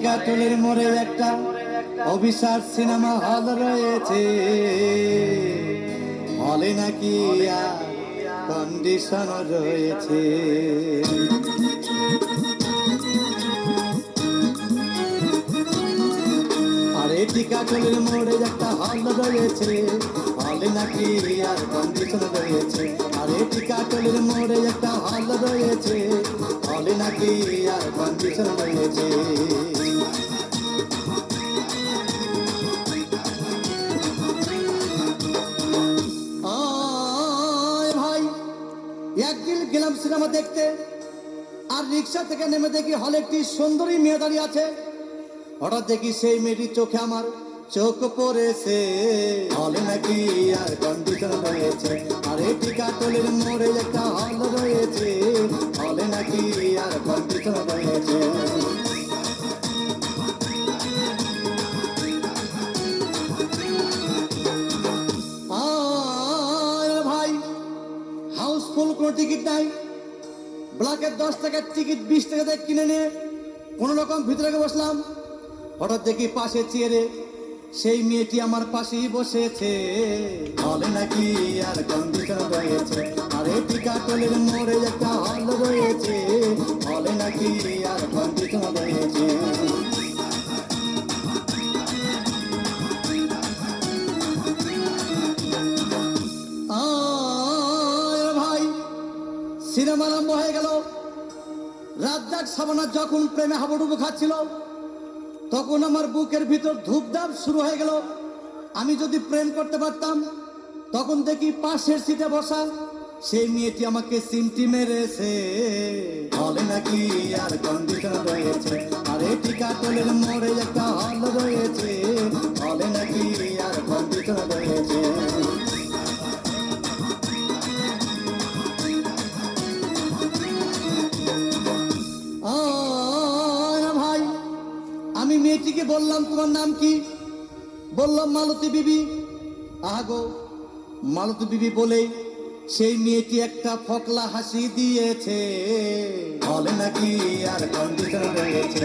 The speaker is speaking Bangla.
টিকাটলের মোড়ে একটা অভিশাপ সিনেমা হল রয়েছে। হলে নাকি কন্ডিশন রয়েছে। আরে টিকাটলের মোড়ে একটা হল রয়েছে। হলে নাকি আর কন্ডিশন রয়েছে। আরে টিকাটলের মোড়ে একটা হল রয়েছে। হলে নাকি আর কন্ডিশন আয় ভাই, একদিন গেলাম সিনেমা দেখতে, আর রিক্সা থেকে নেমে দেখি হলে একটি সুন্দরী মেয়ে দাঁড়িয়ে আছে। হঠাৎ দেখি সেই মেয়েটির চোখে আমার চোখ পড়েছে। হলে নাকি আর কন্ডিশন রয়েছে? আর এই টিকাটলের মোড়ে একটা হল রয়েছে। হলে নাকি আর কন্ডিশন রয়েছে? ভাই হাউসফুল কোনো টিকিট নাই। ব্লকের দশ টাকার টিকিট বিশ টাকা দিয়ে কিনে নিয়ে কোনো রকম ভিতরে বসলাম। হঠাৎ দেখি পাশে চেয়ারে সেই মেয়েটি আমার পাশেই বসেছে। হলে নাকি আর কন্ডিশন রয়েছে আরে টিকাটলের মোড়ে একটা হল রয়েছে। হলে নাকি আর কন্ডিশন রয়েছে ভাই, সিনেমা আরম্ভ হয়ে গেল। রাজ্জাক সাবানা যখন প্রেমে হাবুডুবু খাচ্ছিল তখন আমার বুকের ভিতর ধূপধাপ শুরু হয়ে গেল। আমি যদি প্রেম করতে পারতাম, তখন দেখি পাশের সিটে বসা সেই মেয়েটি আমাকে সিমটি মেরেছে। হলে নাকি আর কন্ডিশন রয়েছে। আর এটি কাতলের মোড়ে একটা হল রয়েছে। মেয়েটিকে বললাম, তোমার নাম কি? বললাম, মালতী বিবি। আগো মালতী বিবি বলে, সেই মেয়েটি একটা ফকলা হাসি দিয়েছে। বলে নাকি আর কন্ডিশন রয়েছে।